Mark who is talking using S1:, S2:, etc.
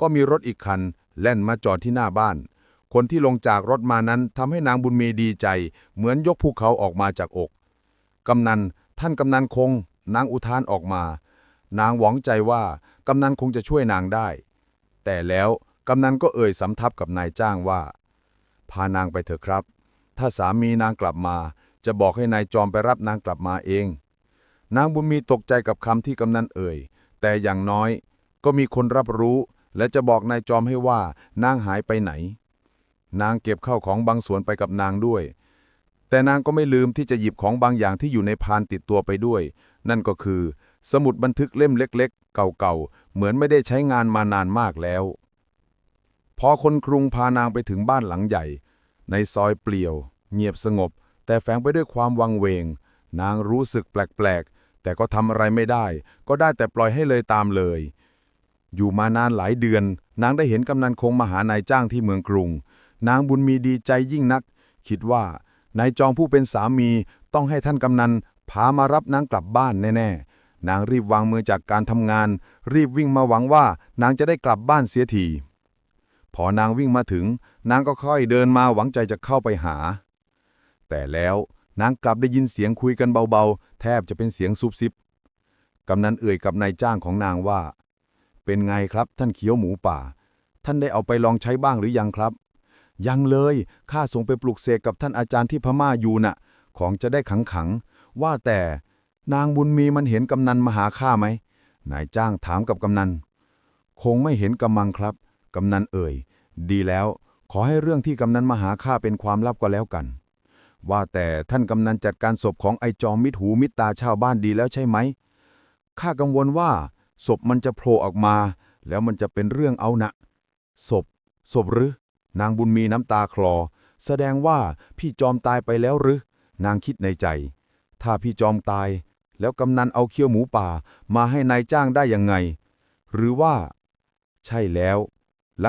S1: ก็มีรถอีกคัน แล่นมาจอดที่หน้าบ้าน คนที่ลงจากรถมานั้นทำให้นางบุญมีดีใจ เหมือนยกภูเขาออกมาจากอก กำนัน ท่านกำนันคง นางอุทานออกมา นางหวังใจว่ากำนันคงจะช่วยนางได้ แต่แล้วกำนันก็เอ่ยสำทับกับนายจ้างว่า พานางไปเถอะครับ ถ้าสามีนางกลับมา จะบอกให้นายจอมไปรับนางกลับมาเอง นางบุญมีตกใจกับคำที่กำนันเอ่ย แต่อย่างน้อยก็มีคนรับรู้ และจะบอกนายจอมให้ว่านางหายไปไหน นางเก็บข้าวของบางส่วนไปกับนางด้วย แต่นางก็ไม่ลืมที่จะหยิบของบางอย่างที่อยู่ในพานติดตัวไปด้วย นั่นก็คือ สมุดบันทึกเล่มเล็ก ๆ เก่าๆ เหมือนไม่ได้ใช้งานมานานมากแล้ว พอคนกรุงพานางไปถึงบ้านหลังใหญ่ ในซอยเปลี่ยว เงียบสงบ แต่แฝงไปด้วยความวังเวง นางรู้สึกแปลกๆแต่ก็ทำอะไรไม่ได้ ก็ได้แต่ปล่อยให้เลยตามเลย อยู่มานานหลายเดือน นางได้เห็นกำนันคงมาหานายจ้างที่เมืองกรุง นางบุญมีดีใจยิ่งนัก คิดว่านายจองผู้เป็นสามีต้องให้ท่านกำนันพามารับนางกลับบ้านแน่ๆ นางรีบวางมือจากการทำงาน รีบวิ่งมาหวังว่านางจะได้กลับบ้านเสียที พอนางวิ่งมาถึง นางก็ค่อยเดินมาหวังใจจะเข้าไปหา แต่แล้วนางกลับได้ยินเสียงคุยกันเบาๆ แทบจะเป็นเสียงซุบซิบ กำนันเอ่ยกับนายจ้างของนางว่า เป็นไงครับท่านเขียวหมูป่า ท่านได้เอาไปลองใช้บ้างหรือยังครับ ยังเลยข้าส่งไปปลุกเสกกับท่านอาจารย์ที่พม่าอยู่น่ะ ของจะได้ขังขัง ว่าแต่นางบุญมีมันเห็นกำนันมาหาข้าไหมนายจ้างถามกับกำนัน คงไม่เห็นกำมังครับ กำนันเอ่ย ดีแล้ว ขอให้เรื่องที่กำนันมาหาข้าเป็นความลับก็แล้วกัน ว่าแต่ท่านกำนันจัดการศพของไอจอมมิดหูมิดตาชาวบ้านดีแล้วใช่ไหมข้ากังวลว่า ศพมันจะโผล่ออกมา แล้วมันจะเป็นเรื่องเอานะศพ ศพหรือ นางบุญมีน้ำตาคลอ แสดงว่าพี่จอมตายไปแล้วหรือ นางคิดในใจ ถ้าพี่จอมตาย แล้วกำนันเอาเคี้ยวหมูป่ามาให้นายจ้างได้ยังไง หรือว่า ใช่แล้ว